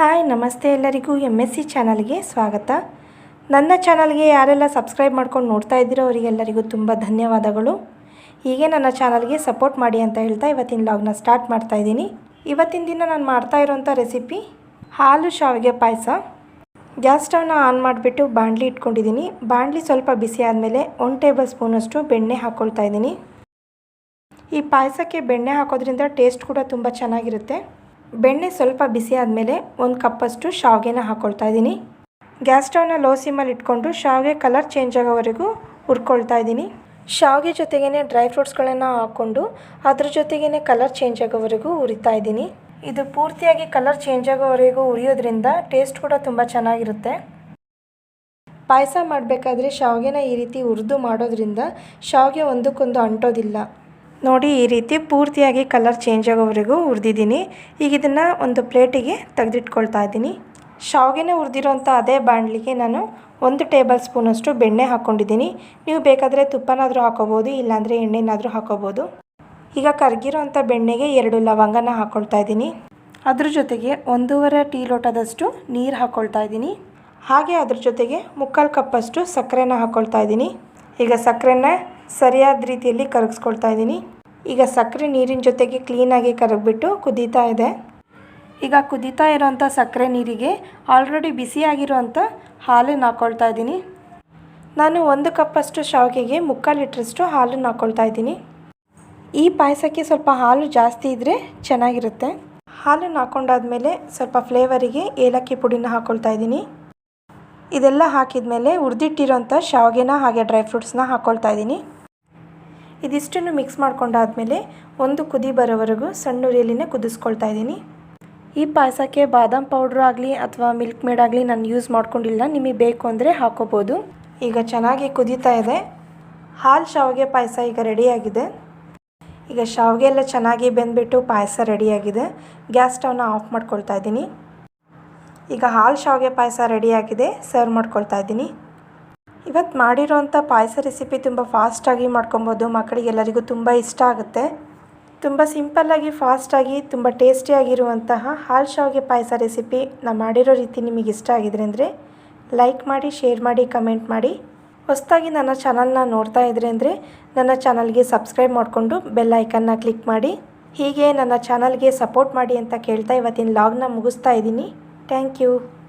Hi, ನಮಸ್ತೆ ಎಲ್ಲರಿಗೂ M S C ಚಾನಲ್ಗೆ ಸ್ವಾಗತ. ನನ್ನ ಚಾನಲ್ಗೆ ಯಾರೆಲ್ಲ ಸಬ್ಸ್ಕ್ರೈಬ್ ಮಾಡ್ಕೊಂಡು ನೋಡ್ತಾ ಇದ್ದೀರೋ ಅವರಿಗೆಲ್ಲರಿಗೂ ತುಂಬ ಧನ್ಯವಾದಗಳು. ಹೀಗೆ ನನ್ನ ಚಾನಲ್ಗೆ ಸಪೋರ್ಟ್ ಮಾಡಿ ಅಂತ ಹೇಳ್ತಾ ಇವತ್ತಿನ ಲಾಗ್ನ ಸ್ಟಾರ್ಟ್ ಮಾಡ್ತಾ ಇದ್ದೀನಿ. ಇವತ್ತಿನ ದಿನ ನಾನು ಮಾಡ್ತಾ ಇರೋಂಥ ರೆಸಿಪಿ, ಹಾಲು ಶಾವಿಗೆ ಪಾಯಸ. ಗ್ಯಾಸ್ ಸ್ಟವ್ನ ಆನ್ ಮಾಡಿಬಿಟ್ಟು ಬಾಣಲಿ ಇಟ್ಕೊಂಡಿದ್ದೀನಿ. ಬಾಣಲಿ ಸ್ವಲ್ಪ ಬಿಸಿ ಆದಮೇಲೆ ಒನ್ ಟೇಬಲ್ ಸ್ಪೂನಷ್ಟು ಬೆಣ್ಣೆ ಹಾಕ್ಕೊಳ್ತಾ ಇದ್ದೀನಿ. ಈ ಪಾಯಸಕ್ಕೆ ಬೆಣ್ಣೆ ಹಾಕೋದ್ರಿಂದ ಟೇಸ್ಟ್ ಕೂಡ ತುಂಬ ಚೆನ್ನಾಗಿರುತ್ತೆ. ಬೆಣ್ಣೆ ಸ್ವಲ್ಪ ಬಿಸಿ ಆದಮೇಲೆ ಒಂದು ಕಪ್ಪಷ್ಟು ಶಾವಿಗೆನ ಹಾಕ್ಕೊಳ್ತಾ ಇದ್ದೀನಿ. ಗ್ಯಾಸ್ ಸ್ಟವ್ನ ಲೋ ಸಿಮಲ್ಲಿ ಇಟ್ಕೊಂಡು ಶಾವಿಗೆ ಕಲರ್ ಚೇಂಜ್ ಆಗೋವರೆಗೂ ಹುರ್ಕೊಳ್ತಾ ಇದ್ದೀನಿ. ಶಾವಿಗೆ ಜೊತೆಗೇ ಡ್ರೈ ಫ್ರೂಟ್ಸ್ಗಳನ್ನು ಹಾಕ್ಕೊಂಡು ಅದ್ರ ಜೊತೆಗೇ ಕಲರ್ ಚೇಂಜ್ ಆಗೋವರೆಗೂ ಹುರಿತಾ ಇದ್ದೀನಿ. ಇದು ಪೂರ್ತಿಯಾಗಿ ಕಲರ್ ಚೇಂಜ್ ಆಗೋವರೆಗೂ ಉರಿಯೋದ್ರಿಂದ ಟೇಸ್ಟ್ ಕೂಡ ತುಂಬ ಚೆನ್ನಾಗಿರುತ್ತೆ. ಪಾಯಸ ಮಾಡಬೇಕಾದ್ರೆ ಶಾವಿಗೆನ ಈ ರೀತಿ ಹುರಿದು ಮಾಡೋದ್ರಿಂದ ಶಾವಿಗೆ ಒಂದಕ್ಕೊಂದು ಅಂಟೋದಿಲ್ಲ. ನೋಡಿ ಈ ರೀತಿ ಪೂರ್ತಿಯಾಗಿ ಕಲರ್ ಚೇಂಜ್ ಆಗೋವರೆಗೂ ಹುರಿದಿದ್ದೀನಿ. ಈಗ ಇದನ್ನು ಒಂದು ಪ್ಲೇಟಿಗೆ ತೆಗೆದಿಟ್ಕೊಳ್ತಾ ಇದ್ದೀನಿ. ಶಾವಿಗೆನೇ ಹುರಿದಿರೋಂಥ ಅದೇ ಬಾಣಲಿಗೆ ನಾನು ಒಂದು ಟೇಬಲ್ ಸ್ಪೂನಷ್ಟು ಬೆಣ್ಣೆ ಹಾಕ್ಕೊಂಡಿದ್ದೀನಿ. ನೀವು ಬೇಕಾದರೆ ತುಪ್ಪನಾದರೂ ಹಾಕೋಬೋದು, ಇಲ್ಲಾಂದರೆ ಎಣ್ಣೆನಾದರೂ ಹಾಕೋಬೋದು. ಈಗ ಕರ್ಗಿರೋಂಥ ಬೆಣ್ಣೆಗೆ ಎರಡು ಲವಂಗನ ಹಾಕ್ಕೊಳ್ತಾ ಇದ್ದೀನಿ. ಅದ್ರ ಜೊತೆಗೆ ಒಂದೂವರೆ ಟೀ ಲೋಟದಷ್ಟು ನೀರು ಹಾಕ್ಕೊಳ್ತಾ ಇದ್ದೀನಿ. ಹಾಗೆ ಅದ್ರ ಜೊತೆಗೆ ಮುಕ್ಕಾಲು ಕಪ್ಪಷ್ಟು ಸಕ್ಕರೆನ ಹಾಕ್ಕೊಳ್ತಾ ಇದ್ದೀನಿ. ಈಗ ಸಕ್ಕರೆನ ಸರಿಯಾದ ರೀತಿಯಲ್ಲಿ ಕರಗಿಸ್ಕೊಳ್ತಾ ಇದ್ದೀನಿ. ಈಗ ಸಕ್ಕರೆ ನೀರಿನ ಜೊತೆಗೆ ಕ್ಲೀನಾಗಿ ಕರಗಿಬಿಟ್ಟು ಕುದೀತಾ ಇದೆ. ಈಗ ಕುದೀತಾ ಇರೋಂಥ ಸಕ್ಕರೆ ನೀರಿಗೆ ಆಲ್ರೆಡಿ ಬಿಸಿಯಾಗಿರುವಂಥ ಹಾಲನ್ನು ಹಾಕ್ಕೊಳ್ತಾ ಇದ್ದೀನಿ. ನಾನು ಒಂದು ಕಪ್ಪಷ್ಟು ಶಾವಿಗೆಗೆ ಮುಕ್ಕಾಲು ಲೀಟ್ರಷ್ಟು ಹಾಲನ್ನು ಹಾಕ್ಕೊಳ್ತಾ ಇದ್ದೀನಿ. ಈ ಪಾಯಸಕ್ಕೆ ಸ್ವಲ್ಪ ಹಾಲು ಜಾಸ್ತಿ ಇದ್ದರೆ ಚೆನ್ನಾಗಿರುತ್ತೆ. ಹಾಲನ್ನು ಹಾಕ್ಕೊಂಡಾದ್ಮೇಲೆ ಸ್ವಲ್ಪ ಫ್ಲೇವರಿಗೆ ಏಲಕ್ಕಿ ಪುಡಿನ ಹಾಕ್ಕೊಳ್ತಾ ಇದ್ದೀನಿ. ಇದೆಲ್ಲ ಹಾಕಿದ ಮೇಲೆ ಹುರಿದಿಟ್ಟಿರೋಂಥ ಶಾವಿಗೆನ ಹಾಗೆ ಡ್ರೈ ಫ್ರೂಟ್ಸ್ನ ಹಾಕ್ಕೊಳ್ತಾ ಇದ್ದೀನಿ. ಇದಿಷ್ಟನ್ನು ಮಿಕ್ಸ್ ಮಾಡ್ಕೊಂಡಾದ್ಮೇಲೆ ಒಂದು ಕುದಿ ಬರೋವರೆಗೂ ಸಣ್ಣ ಉರಿಯಲ್ಲಿನೇ ಕುದಿಸ್ಕೊಳ್ತಾ ಇದ್ದೀನಿ. ಈ ಪಾಯಸಕ್ಕೆ ಬಾದಾಮ್ ಪೌಡ್ರ್ ಆಗಲಿ ಅಥವಾ ಮಿಲ್ಕ್ ಮೇಡ್ ಆಗಲಿ ನಾನು ಯೂಸ್ ಮಾಡ್ಕೊಂಡಿಲ್ಲ, ನಿಮಗೆ ಬೇಕು ಅಂದರೆ ಹಾಕೋಬೋದು. ಈಗ ಚೆನ್ನಾಗಿ ಕುದೀತಾ ಇದೆ. ಹಾಲು ಶಾವಿಗೆ ಪಾಯಸ ಈಗ ರೆಡಿಯಾಗಿದೆ ಈಗ ಶಾವಿಗೆ ಎಲ್ಲ ಚೆನ್ನಾಗಿ ಬೆಂದ್ಬಿಟ್ಟು ಪಾಯಸ ರೆಡಿಯಾಗಿದೆ ಗ್ಯಾಸ್ ಸ್ಟವ್ನ ಆಫ್ ಮಾಡ್ಕೊಳ್ತಾ ಇದ್ದೀನಿ. ಈಗ ಹಾಲು ಶಾವಿಗೆ ಪಾಯಸ ರೆಡಿಯಾಗಿದೆ ಸರ್ವ್ ಮಾಡ್ಕೊಳ್ತಾ ಇದ್ದೀನಿ. ಇವತ್ತು ಮಾಡಿರೋಂಥ ಪಾಯಸ ರೆಸಿಪಿ ತುಂಬ ಫಾಸ್ಟಾಗಿ ಮಾಡ್ಕೊಬೋದು. ಮಕ್ಕಳಿಗೆಲ್ಲರಿಗೂ ತುಂಬ ಇಷ್ಟ ಆಗುತ್ತೆ. ತುಂಬ ಸಿಂಪಲ್ಲಾಗಿ ಫಾಸ್ಟಾಗಿ ತುಂಬ ಟೇಸ್ಟಿಯಾಗಿರುವಂತಹ ಹಾಲು ಶಾವಿಗೆ ಪಾಯಸ ರೆಸಿಪಿ ನಾನು ಮಾಡಿರೋ ರೀತಿ ನಿಮಗೆ ಇಷ್ಟ ಆಗಿದ್ರೆ ಅಂದರೆ ಲೈಕ್ ಮಾಡಿ ಶೇರ್ ಮಾಡಿ ಕಮೆಂಟ್ ಮಾಡಿ. ಹೊಸದಾಗಿ ನನ್ನ ಚಾನಲ್ನ ನೋಡ್ತಾ ಇದ್ರೆ ಅಂದರೆ ನನ್ನ ಚಾನಲ್ಗೆ ಸಬ್ಸ್ಕ್ರೈಬ್ ಮಾಡಿಕೊಂಡು ಬೆಲ್ ಐಕನ್ನ ಕ್ಲಿಕ್ ಮಾಡಿ. ಹೀಗೆ ನನ್ನ ಚಾನಲ್ಗೆ ಸಪೋರ್ಟ್ ಮಾಡಿ ಅಂತ ಕೇಳ್ತಾ ಇವತ್ತಿನ ಲಾಗ್ನ ಮುಗಿಸ್ತಾ ಇದ್ದೀನಿ. Thank you